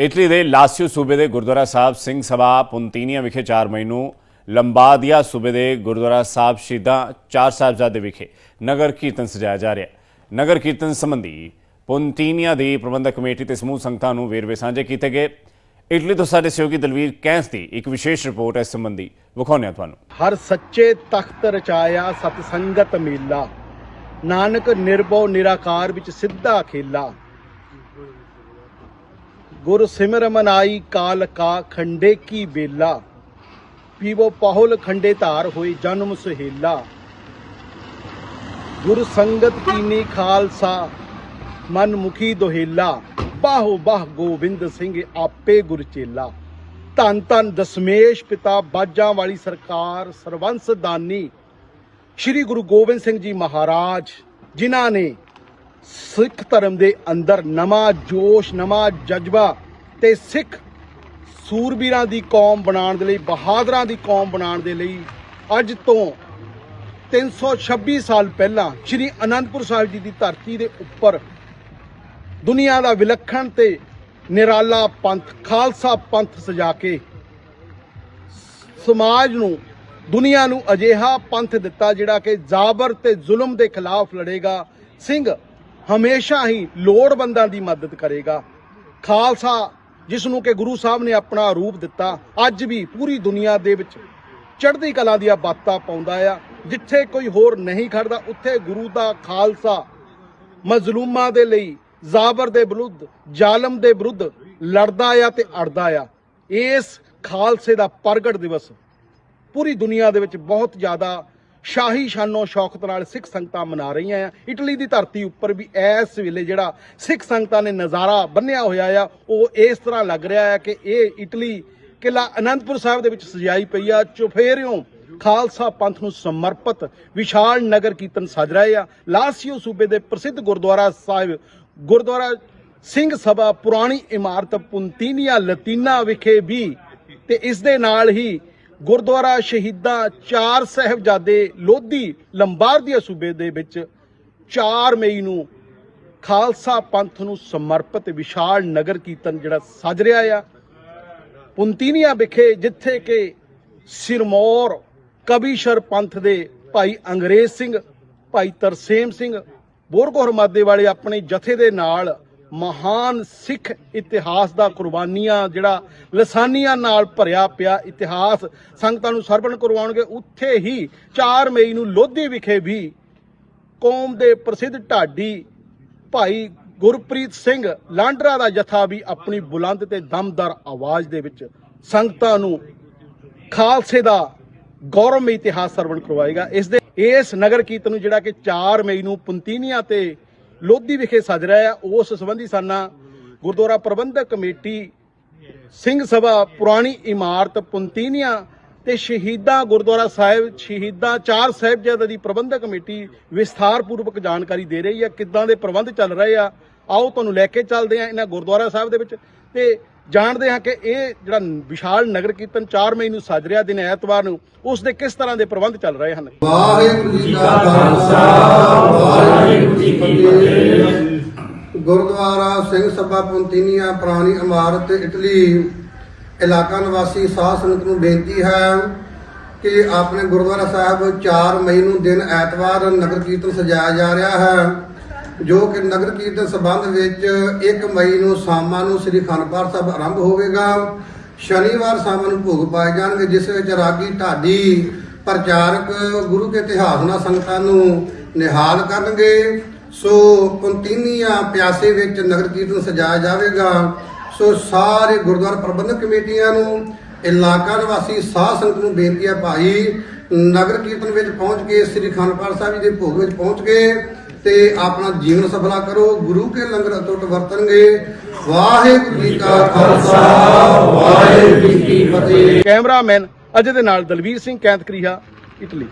Italy ਦੇ ਲਾਸੀਓ ਸੂਬੇ ਦੇ ਗੁਰਦੁਆਰਾ ਸਾਹਿਬ ਸਿੰਘ ਸਭਾ ਪੁੰਤੀਨੀਆ ਵਿਖੇ 4 ਮਈ ਨੂੰ ਲੰਬਾਦੀਆ ਸੂਬੇ ਦੇ ਗੁਰਦੁਆਰਾ ਸਾਹਿਬ ਸ਼ਹੀਦਾਂ ਚਾਰ ਸਾਹਿਬਜ਼ਾਦੇ ਵਿਖੇ ਨਗਰ ਕੀਰਤਨ ਸਜਾਇਆ ਜਾ ਰਿਹਾ ਹੈ। ਨਗਰ ਕੀਰਤਨ ਸੰਬੰਧੀ ਪੁੰਤੀਨੀਆ ਦੀ ਪ੍ਰਬੰਧਕ ਕਮੇਟੀ ਤੇ ਸਮੂਹ ਸੰਗਤਾਂ ਨੂੰ ਵੇਰਵੇ ਸਾਂਝੇ ਕੀਤੇ ਗਏ। ਇਟਲੀ ਤੋਂ ਸਾਡੇ ਸਹਿਯੋਗੀ ਦਲਵੀਰ ਕੈਂਸ ਦੀ ਇੱਕ ਵਿਸ਼ੇਸ਼ ਰਿਪੋਰਟ ਇਸ ਸੰਬੰਧੀ ਵਿਖਾਉਂਦੇ ਹਾਂ ਤੁਹਾਨੂੰ। ਹਰ ਸੱਚੇ ਤਖਤ ਰਚਾਇਆ ਸਤ ਸੰਗਤ ਮੇਲਾ। ਨਾਨਕ ਨਿਰਭਉ ਨਿਰਾਕਾਰ ਵਿੱਚ ਸਿੱਧਾ ਖੇਲਾ ਗੁਰ ਸਿਮਰ ਮਨਾਈ ਕਾਲ ਕਾ ਖੰਡੇ ਕੀ ਬੇਲਾ। ਪੀਵੋ ਪਾਹੁਲ ਖੰਡੇ ਧਾਰ ਹੋਏ ਜਨਮ ਸੁਹੇਲਾ। ਗੁਰ ਸੰਗਤ ਕੀਨੀ ਖਾਲਸਾ, ਮਨ ਮੁਖੀ ਦੋਹੇਲਾ। ਬਾਹੋ ਬਾਹ ਗੋਬਿੰਦ ਸਿੰਘ ਆਪੇ ਗੁਰ ਚੇਲਾ। ਧੰਨ ਧੰਨ ਦਸਮੇਸ਼ ਪਿਤਾ ਬਾਜਾਂ ਵਾਲੀ ਸਰਕਾਰ ਸਰਵੰਸ ਦਾਨੀ। ਸ੍ਰੀ ਗੁਰੂ ਗੋਬਿੰਦ ਸਿੰਘ ਜੀ ਮਹਾਰਾਜ, ਜਿਨ੍ਹਾਂ ਨੇ ਸਿੱਖ ਧਰਮ ਦੇ ਅੰਦਰ ਨਵਾਂ ਜੋਸ਼, ਨਵਾਂ ਜਜ਼ਬਾ ਤੇ ਸਿੱਖ ਸੂਰਬੀਰਾਂ ਦੀ ਕੌਮ ਬਣਾਉਣ ਦੇ ਲਈ, ਬਹਾਦਰਾਂ ਦੀ ਕੌਮ ਬਣਾਉਣ ਦੇ ਲਈ ਅੱਜ ਤੋਂ 326 ਸਾਲ ਪਹਿਲਾਂ ਸ੍ਰੀ ਅਨੰਦਪੁਰ ਸਾਹਿਬ ਜੀ ਦੀ ਧਰਤੀ ਦੇ ਉੱਪਰ ਦੁਨੀਆ ਦਾ ਵਿਲੱਖਣ ਤੇ ਨਿਰਾਲਾ ਪੰਥ, ਖਾਲਸਾ ਪੰਥ ਸਜਾ ਕੇ ਸਮਾਜ ਨੂੰ, ਦੁਨੀਆ ਨੂੰ ਅਜਿਹਾ ਪੰਥ ਦਿੱਤਾ ਜਿਹੜਾ ਕਿ ਜ਼ਾਬਰ ਤੇ ਜ਼ੁਲਮ ਦੇ ਖਿਲਾਫ ਲੜੇਗਾ। ਸਿੰਘ ਹਮੇਸ਼ਾ ਹੀ ਲੋੜਵੰਦਾਂ ਦੀ ਮਦਦ ਕਰੇਗਾ। ਖਾਲਸਾ, ਜਿਸ ਨੂੰ ਕਿ ਗੁਰੂ ਸਾਹਿਬ ਨੇ ਆਪਣਾ ਰੂਪ ਦਿੱਤਾ, ਅੱਜ ਵੀ ਪੂਰੀ ਦੁਨੀਆ ਦੇ ਵਿੱਚ ਚੜ੍ਹਦੀ ਕਲਾ ਦੀਆਂ ਬਾਤਾਂ ਪਾਉਂਦਾ ਆ। ਜਿੱਥੇ ਕੋਈ ਹੋਰ ਨਹੀਂ ਖੜਦਾ ਉੱਥੇ ਗੁਰੂ ਦਾ ਖਾਲਸਾ ਮਜ਼ਲੂਮਾਂ ਦੇ ਲਈ, ਜ਼ਾਬਰ ਦੇ ਵਿਰੁੱਧ, ਜ਼ਾਲਮ ਦੇ ਵਿਰੁੱਧ ਲੜਦਾ ਆ ਤੇ ਅੜਦਾ ਆ। ਇਸ ਖਾਲਸੇ ਦਾ ਪ੍ਰਗਟ ਦਿਵਸ ਪੂਰੀ ਦੁਨੀਆ ਦੇ ਵਿੱਚ ਬਹੁਤ ਜ਼ਿਆਦਾ ਸ਼ਾਹੀ ਸ਼ਾਨੋ ਸ਼ੌਕਤ ਨਾਲ ਸਿੱਖ ਸੰਗਤਾਂ ਮਨਾ ਰਹੀਆਂ ਆ। ਇਟਲੀ ਦੀ ਧਰਤੀ ਉੱਪਰ ਵੀ ਇਸ ਵੇਲੇ ਜਿਹੜਾ ਸਿੱਖ ਸੰਗਤਾਂ ਨੇ ਨਜ਼ਾਰਾ ਬੰਨਿਆ ਹੋਇਆ ਆ, ਉਹ ਇਸ ਤਰ੍ਹਾਂ ਲੱਗ ਰਿਹਾ ਹੈ ਕਿ ਇਹ ਇਟਲੀ ਕਿਲਾ ਅਨੰਦਪੁਰ ਸਾਹਿਬ ਦੇ ਵਿੱਚ ਸਜਾਈ ਪਈ ਆ। ਚੁਫੇਰਿਓਂ ਖਾਲਸਾ ਪੰਥ ਨੂੰ ਸਮਰਪਿਤ ਵਿਸ਼ਾਲ ਨਗਰ ਕੀਰਤਨ ਸਜ ਰਹੇ ਆ। ਲਾਸੀਓ ਸੂਬੇ ਦੇ ਪ੍ਰਸਿੱਧ ਗੁਰਦੁਆਰਾ ਸਾਹਿਬ, ਗੁਰਦੁਆਰਾ ਸਿੰਘ ਸਭਾ, ਪੁਰਾਣੀ ਇਮਾਰਤ ਪੁੰਤੀਨੀਆ ਲਤੀਨਾ ਵਿਖੇ ਵੀ ਤੇ ਇਸ ਦੇ ਨਾਲ ਹੀ ਗੁਰਦੁਆਰਾ ਸ਼ਹੀਦਾਂ ਚਾਰ ਸਾਹਿਬਜ਼ਾਦੇ ਲੋਧੀ ਲੰਬਾਰਦੀਆ ਸੂਬੇ ਦੇ ਵਿੱਚ 4 ਮਈ ਨੂੰ ਖਾਲਸਾ ਪੰਥ ਨੂੰ ਸਮਰਪਿਤ ਵਿਸ਼ਾਲ ਨਗਰ ਕੀਰਤਨ ਜਿਹੜਾ ਸਜ ਰਿਹਾ ਆ। ਪੁੰਤੀਨੀਆ ਵਿਖੇ ਜਿੱਥੇ ਕਿ ਸਿਰਮੌਰ ਕਵੀਸ਼ਰ ਪੰਥ ਦੇ ਭਾਈ ਅੰਗਰੇਜ਼ ਸਿੰਘ, ਭਾਈ ਤਰਸੇਮ ਸਿੰਘ ਬੋਰਗੋਰ ਮਾਦੇ ਵਾਲੇ ਆਪਣੇ ਜਥੇ ਦੇ ਨਾਲ ਮਹਾਨ ਸਿੱਖ ਇਤਿਹਾਸ ਦਾ ਕੁਰਬਾਨੀਆਂ, ਜਿਹੜਾ ਲਸਾਨੀਆਂ ਨਾਲ ਭਰਿਆ ਪਿਆ ਇਤਿਹਾਸ, ਸੰਗਤਾਂ ਨੂੰ ਸਰਵਣ ਕਰਵਾਉਣਗੇ। ਉੱਥੇ ਹੀ 4 ਮਈ ਨੂੰ ਲੋਧੀ ਵਿਖੇ ਵੀ ਕੌਮ ਦੇ ਪ੍ਰਸਿੱਧ ਢਾਡੀ ਭਾਈ ਗੁਰਪ੍ਰੀਤ ਸਿੰਘ ਲਾਂਡਰਾ ਦਾ ਜਥਾ ਵੀ ਆਪਣੀ ਬੁਲੰਦ ਤੇ ਦਮਦਾਰ ਆਵਾਜ਼ ਦੇ ਵਿੱਚ ਸੰਗਤਾਂ ਨੂੰ ਖਾਲਸੇ ਦਾ ਗੌਰਵਮਈ ਇਤਿਹਾਸ ਸਰਵਣ ਕਰਵਾਏਗਾ। ਇਸ ਦੇ ਇਸ ਨਗਰ ਕੀਰਤਨ ਨੂੰ ਜਿਹੜਾ ਕਿ 4 ਮਈ ਨੂੰ ਪੁੰਤੀਨੀਆ ਤੇ ਲੋਧੀ ਵਿਖੇ ਸਜ ਰਿਹਾ ਹੈ। ਉਸ ਸੰਬੰਧੀ ਸਾਨਾ ਗੁਰਦੁਆਰਾ ਪ੍ਰਬੰਧਕ ਕਮੇਟੀ, ਸਿੰਘ ਸਭਾ, ਪੁਰਾਣੀ ਇਮਾਰਤ, ਪੁੰਤੀਨੀਆ ਤੇ ਸ਼ਹੀਦਾਂ ਗੁਰਦੁਆਰਾ ਸਾਹਿਬ, ਸ਼ਹੀਦਾਂ ਚਾਰ ਸਾਹਿਬਜ਼ਾਦਿਆਂ ਦੀ ਪ੍ਰਬੰਧਕ ਕਮੇਟੀ ਵਿਸਥਾਰ ਪੂਰਵਕ ਜਾਣਕਾਰੀ ਦੇ ਰਹੀ ਹੈ। ਕਿੱਦਾਂ ਦੇ ਪ੍ਰਬੰਧ ਚੱਲ ਰਹੇ ਆ? ਆਓ ਤੁਹਾਨੂੰ ਲੈ ਕੇ ਚੱਲਦੇ ਆ ਇਹਨਾਂ ਗੁਰਦੁਆਰਾ ਸਾਹਿਬ ਦੇ ਵਿੱਚ ਤੇ ਜਾਣਦੇ ਹਾਂ ਕਿ ਇਹ ਜਿਹੜਾ ਵਿਸ਼ਾਲ ਨਗਰ ਕੀਰਤਨ 4 ਮਈ ਨੂੰ ਸੱਜ ਰਿਹਾ ਦਿਨ ਐਤਵਾਰ ਨੂੰ, ਉਸ ਦੇ ਕਿਸ ਤਰ੍ਹਾਂ ਦੇ ਪ੍ਰਬੰਧ ਚੱਲ ਰਹੇ ਹਨ? ਵਾਹਿਗੁਰੂ ਜੀ ਕਾ ਖਾਲਸਾ, ਵਾਹਿਗੁਰੂ ਜੀ ਕੀ ਫਤਿਹ। ਗੁਰਦੁਆਰਾ ਸਿੰਘ ਸਭਾ ਪੁੰਤੀਨੀਆ ਪੁਰਾਣੀ ਇਮਾਰਤ ਇਟਲੀ ਇਲਾਕਾ ਨਿਵਾਸੀ ਸਾਧ ਸੰਗਤ ਨੂੰ ਬੇਨਤੀ ਹੈ ਕਿ ਆਪਣੇ ਗੁਰਦੁਆਰਾ ਸਾਹਿਬ 4 ਮਈ ਨੂੰ ਦਿਨ ਐਤਵਾਰ ਨਗਰ ਕੀਰਤਨ ਸਜਾਇਆ ਜਾ ਰਿਹਾ ਹੈ। ਜੋ ਕਿ ਨਗਰ ਕੀਰਤਨ ਸੰਬੰਧ ਵਿੱਚ 1 ਮਈ ਨੂੰ ਸ਼ਾਮਾਂ ਨੂੰ ਸ੍ਰੀ ਖੰਡਪਾਠ ਸਾਹਿਬ ਆਰੰਭ ਹੋਵੇਗਾ। ਸ਼ਨੀਵਾਰ ਸ਼ਾਮ ਨੂੰ ਭੋਗ ਪਾਏ ਜਾਣਗੇ, ਜਿਸ ਵਿੱਚ ਰਾਗੀ ਢਾਡੀ ਪ੍ਰਚਾਰਕ ਗੁਰੂ ਕੇ ਇਤਿਹਾਸ ਨਾਲ ਸੰਗਤਾਂ ਨੂੰ ਨਿਹਾਲ ਕਰਨਗੇ। ਸੋ ਕੰਤੀਨੀਆਂ ਪਿਆਸੇ ਵਿੱਚ ਨਗਰ ਕੀਰਤਨ ਸਜਾਇਆ ਜਾਵੇਗਾ। ਸੋ ਸਾਰੇ ਗੁਰਦੁਆਰਾ ਪ੍ਰਬੰਧਕ ਕਮੇਟੀਆਂ ਨੂੰ, ਇਲਾਕਾ ਨਿਵਾਸੀ ਸਾਧ ਸੰਗਤ ਨੂੰ ਬੇਨਤੀ ਹੈ ਭਾਈ, ਨਗਰ ਕੀਰਤਨ ਵਿੱਚ ਪਹੁੰਚ ਕੇ ਸ੍ਰੀ ਖੰਡਪਾਠ ਸਾਹਿਬ ਜੀ ਦੇ ਭੋਗ ਵਿੱਚ ਪਹੁੰਚ ਕੇ ਤੇ ਆਪਣਾ ਜੀਵਨ ਸਫਲਾ ਕਰੋ, ਗੁਰੂ ਕੇ ਲੰਗਰ ਅਟੁੱਟ ਵਰਤਣਗੇ। ਵਾਹਿਗੁਰੂ ਜੀ ਕਾ ਖਾਲਸਾ, ਵਾਹਿਗੁਰੂ ਜੀ ਕੀ ਫਤਿਹ। ਕੈਮਰਾਮੈਨ ਅਜੇ ਦੇ ਨਾਲ ਦਲਵੀਰ ਸਿੰਘ ਕੈਂਤਕਰੀਹਾ ਇਟਲੀ।